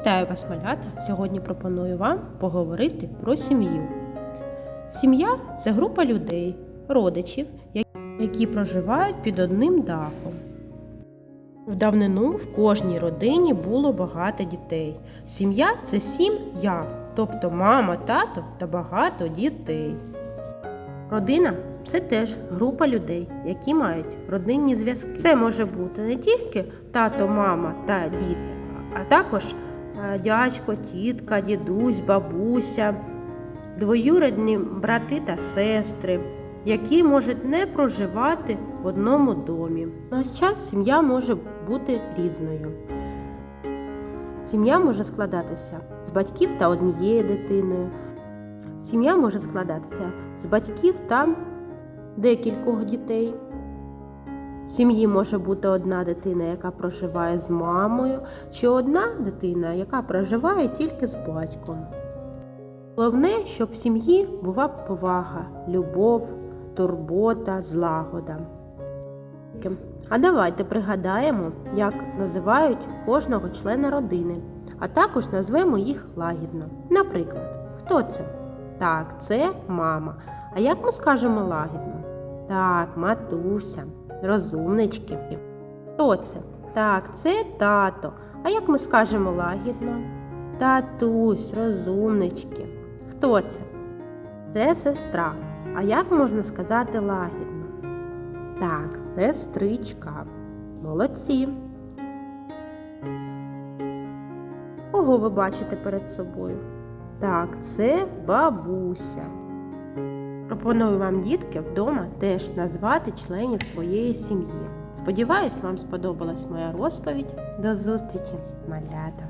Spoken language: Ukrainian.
Вітаю вас, малята! Сьогодні пропоную вам поговорити про сім'ю. Сім'я це група людей, родичів, які проживають під одним дахом. В давнину в кожній родині було багато дітей. Сім'я це сім я, тобто мама, тато та багато дітей. Родина це теж група людей, які мають родинні зв'язки. Це може бути не тільки тато, мама та діти, а також дядько, тітка, дідусь, бабуся, двоюрідні брати та сестри, які можуть не проживати в одному домі. У наш час сім'я може бути різною. Сім'я може складатися з батьків та однією дитиною. Сім'я може складатися з батьків та декількох дітей. В сім'ї може бути одна дитина, яка проживає з мамою, чи одна дитина, яка проживає тільки з батьком. Головне, щоб в сім'ї була повага, любов, турбота, злагода. А давайте пригадаємо, як називають кожного члена родини, а також назвемо їх лагідно. Наприклад, хто це? Так, це мама. А як ми скажемо лагідно? Так, матуся, розумнички. Хто це? Так, це тато. А як ми скажемо лагідно? Татусь, розумнички. Хто це? Це сестра. А як можна сказати лагідно? Так, сестричка. Молодці. Кого ви бачите перед собою? Так, це бабуся. Пропоную вам, дітки, вдома теж назвати членів своєї сім'ї. Сподіваюсь, вам сподобалась моя розповідь. До зустрічі, малята!